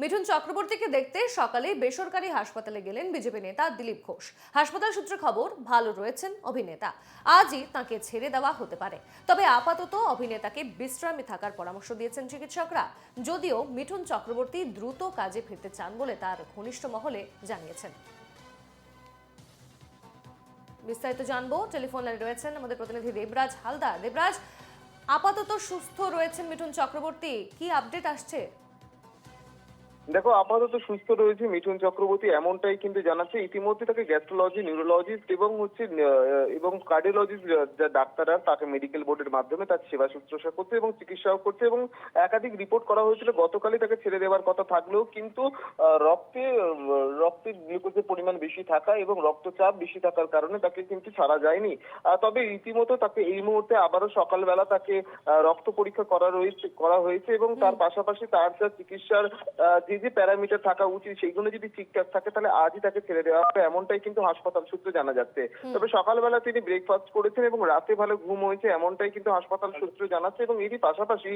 মিঠুন চক্রবর্তীকে দেখতে সকালে বেসরকারি হাসপাতালে গেলেন বিজেপি নেতা দিলীপ ঘোষ। হাসপাতাল সূত্রে খবর, ভালো রয়েছেন অভিনেতা। আজই তাকে ছেড়ে দেওয়া হতে পারে। তবে আপাতত অভিনেতাকে বিশ্রামে থাকার পরামর্শ দিয়েছেন চিকিৎসকরা। যদিও মিঠুন চক্রবর্তী দ্রুত কাজে ফিরতে চান বলে তার ঘনিষ্ঠ মহলে জানিয়েছেন। বিস্তারিত জানব। টেলিফোন লাইনে রয়েছেন আমাদের প্রতিনিধি দেবরাজ হালদার। দেবরাজ, আপাতত সুস্থ রয়েছেন মিঠুন চক্রবর্তী। কি আপডেট আসছে? দেখো আপাতত সুস্থ রয়েছে মিঠুন চক্রবর্তী এমনটাই কিন্তু জানাচ্ছে। ইতিমধ্যে তাকে গ্যাস্ট্রোলজি নিউরোলজিস্ট এবং হচ্ছে এবং কার্ডিওলজিস্ট যা ডাক্তাররা তাকে মেডিকেল বোর্ডের মাধ্যমে তার সেবা শুশ্রূষা করছে এবং চিকিৎসাও করছে এবং একাধিক রিপোর্ট করা হয়েছিল। গতকালই তাকে ছেড়ে দেওয়ার কথা থাকলেও কিন্তু রক্তে রক্তে গ্লুকোজের পরিমাণ বেশি থাকা এবং রক্তচাপ বেশি থাকার কারণে তাকে কিন্তু ছাড়া যায়নি। তবে রীতিমতো তাকে এই মুহূর্তে আবারও সকালবেলা তাকে রক্ত পরীক্ষা করা রয়েছে করা হয়েছে এবং তার পাশাপাশি তার যা চিকিৎসার যে যে প্যারামিটার থাকা উচিত সেইগুলো যদি ঠিকঠাক থাকে তাহলে আজই তাকে ছেড়ে দেওয়া হবে। এমনটাই কিন্তু হাসপাতাল সূত্রে জানা যাচ্ছে। তবে সকালবেলা তিনি ব্রেকফাস্ট করেছেন এবং রাতে ভালো ঘুম হয়েছে এমনটাই কিন্তু হাসপাতাল সূত্রে জানাচ্ছে এবং এরই পাশাপাশি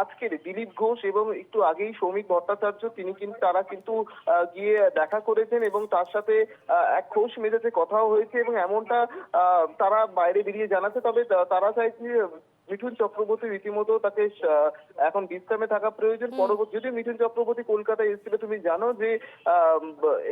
আজকের দিলীপ ঘোষ এবং একটু আগেই সৌমিক ভট্টাচার্য তিনি কিন্তু তারা কিন্তু গিয়ে দেখা করেছেন এবং তার সাথে এক খোশ মেজাজে কথাও হয়েছে এবং এমনটা আহ, তারা বাইরে বেরিয়ে জানাচ্ছে। তবে তারা চাইছে মিঠুন চক্রবর্তী রীতিমতো তাকে এখন বিশ্রামে থাকা প্রয়োজন। পরবর্তী যদি মিঠুন চক্রবর্তী কলকাতায় এসেছিল তুমি জানো যে আহ,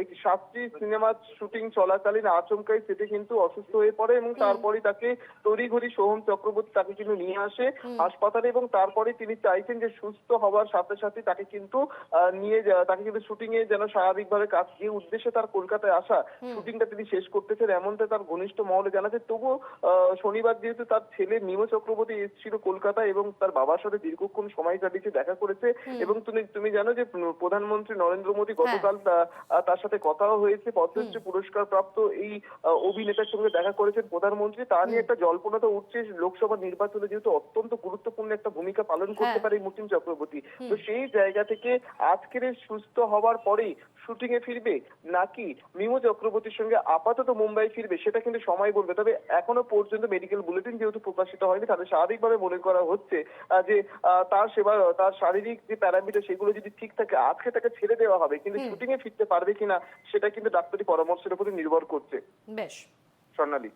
এক শাস্ত্রী সিনেমা শুটিং চলাকালীন আচমকাই সেটি কিন্তু অসুস্থ হয়ে পড়ে এবং তারপরে তাকে তড়িঘড়ি সোহম চক্রবর্তী তাকে কিন্তু নিয়ে আসে হাসপাতালে এবং তারপরে তিনি চাইছেন যে সুস্থ হওয়ার সাথে সাথে তাকে কিন্তু আহ, নিয়ে তাকে কিন্তু শুটিং এ যেন স্বাভাবিকভাবে কাজ যে উদ্দেশ্যে তার কলকাতায় আসা শুটিংটা তিনি শেষ করতেছেন এমনটা তার ঘনিষ্ঠ মহলে জানাচ্ছে তবুও আহ, শনিবার যেহেতু তার ছেলে নিম চক্রবর্তী এসেছিল কলকাতা এবং তার বাবার সাথে দীর্ঘক্ষণ সময় কাটিয়েছে দেখা করেছে এবং তুমি তুমি জানো যে প্রধানমন্ত্রী নরেন্দ্র মোদী গতকাল তার সাথে কথাও হয়েছে পদ্মশ্রী পুরস্কার প্রাপ্ত এই অভিনেতার সঙ্গে দেখা করেছেন প্রধানমন্ত্রী তা নিয়ে একটা জল্পনা তো উঠছে লোকসভা নির্বাচনে যেহেতু অত্যন্ত গুরুত্বপূর্ণ একটা ভূমিকা পালন করতে হ্যাঁ। পারে মুতিন চক্রবর্তী। তো সেই জায়গা থেকে আজকের সুস্থ হওয়ার পরেই শুটিং এ ফিরবে নাকি মিমো চক্রবর্তীর সঙ্গে আপাতত মুম্বাই ফিরবে সেটা কিন্তু সময় বলবে। তবে এখনও পর্যন্ত মেডিকেল বুলেটিন যেহেতু প্রকাশিত হয়নি তাদের স্বাভাবিকভাবে মনে করা হচ্ছে যে তার সেবা তার শারীরিক যে প্যারামিটার সেগুলো যদি ঠিক থাকে আজকে তাকে ছেড়ে দেওয়া হবে কিন্তু শুটিং এ ফিরতে পারবে কিনা সেটা কিন্তু ডাক্তারি পরামর্শের উপরে নির্ভর করছে। বেশ। স্বর্ণালী।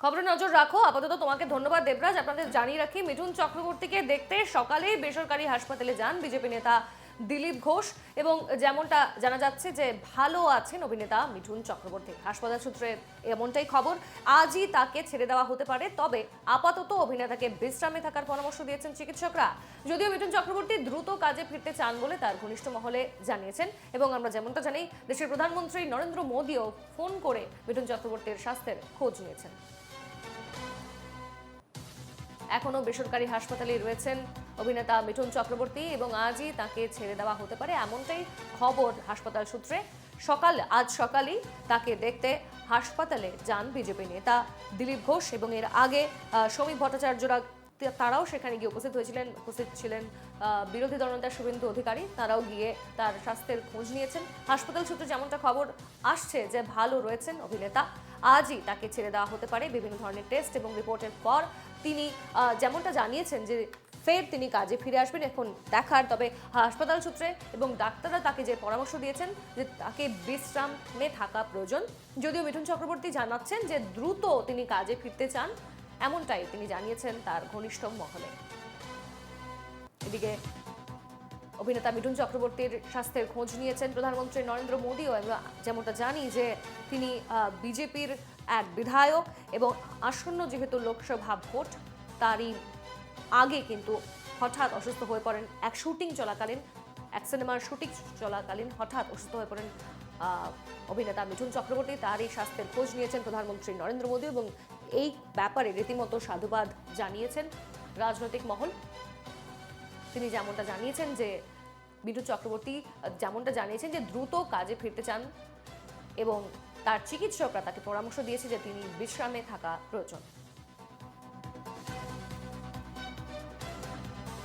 খবরে নজর রাখো আপাতত তোমাকে ধন্যবাদ দেবরাজ আপনাদের জানিয়ে রাখি মিঠুন চক্রবর্তীকে দেখতে সকালেই বেসরকারি হাসপাতালে যান বিজেপি নেতা দিলীপ ঘোষ এবং যেমনটা জানা যাচ্ছে যে ভালো আছেন অভিনেতা মিঠুন চক্রবর্তী। হাসপাতাল সূত্রে এমনটাই খবর। আজই তাকে ছেড়ে দেওয়া হতে পারে, তবে আপাতত অভিনেতাকে বিশ্রামে থাকার পরামর্শ দিয়েছেন চিকিৎসকরা। যদিও মিঠুন চক্রবর্তী দ্রুত কাজে ফিরতে চান বলে তার ঘনিষ্ঠ মহলে জানিয়েছেন এবং আমরা যেমনটা জানি, দেশের প্রধানমন্ত্রী নরেন্দ্র মোদীও ফোন করে মিঠুন চক্রবর্তীর স্বাস্থ্যের খোঁজ নিয়েছেন। এখনও বেসরকারি হাসপাতালে রয়েছেন অভিনেতা মিঠুন চক্রবর্তী এবং আজই তাকে ছেড়ে দেওয়া হতে পারে এমনটাই খবর হাসপাতাল সূত্রে। সকাল, আজ সকালেই তাকে দেখতে হাসপাতালে যান বিজেপি নেতা দিলীপ ঘোষ এবং এর আগে শ্রমিক ভট্টাচার্যরা তারাও সেখানে গিয়ে উপস্থিত হয়েছিলেন। উপস্থিত ছিলেন বিরোধী দলনেতা শুভেন্দু অধিকারী। তারাও গিয়ে তার স্বাস্থ্যের খোঁজ নিয়েছেন। হাসপাতাল সূত্রে যেমনটা খবর আসছে যে ভালো রয়েছেন অভিনেতা। আজই তাকে ছেড়ে দেওয়া হতে পারে বিভিন্ন ধরনের টেস্ট এবং রিপোর্টের পর। তিনি যেমনটা জানিয়েছেন যে ফের তিনি কাজে ফিরে আসবেন এখন দেখার, তবে হাসপাতাল সূত্রে এবং ডাক্তাররা তাকে যে পরামর্শ দিয়েছেন যে তাকে বিশ্রামে থাকা প্রয়োজন। যদিও মিঠুন চক্রবর্তী জানাচ্ছেন যে দ্রুত তিনি কাজে ফিরতে চান, এমনটাই তিনি জানিয়েছেন তার ঘনিষ্ঠ মহলে। এদিকে অভিনেতা মিঠুন চক্রবর্তীর স্বাস্থ্যের খোঁজ নিয়েছেন প্রধানমন্ত্রী নরেন্দ্র মোদীও আমরা যেমনটা জানি যে তিনি বিজেপির এক বিধায়ক এবং আসন্ন যেহেতু লোকসভা ভোট, তারই আগে কিন্তু হঠাৎ অসুস্থ হয়ে পড়েন। এক শুটিং চলাকালীন, এক সিনেমার শুটিং চলাকালীন হঠাৎ অসুস্থ হয়ে পড়েন অভিনেতা মিঠুন চক্রবর্তী। তার এই স্বাস্থ্যের খোঁজ নিয়েছেন প্রধানমন্ত্রী নরেন্দ্র মোদী এবং এই ব্যাপারে রীতিমতো সাধুবাদ জানিয়েছেন রাজনৈতিক মহল। তিনি যেমনটা জানিয়েছেন যে বিটু চক্রবর্তী যেমনটা জানিয়েছেন যে, দ্রুত কাজে ফিরতে চান এবং তার চিকিৎসকরা তাকে পরামর্শ দিয়েছে যে, তিনি বিশ্রামে থাকা প্রয়োজন।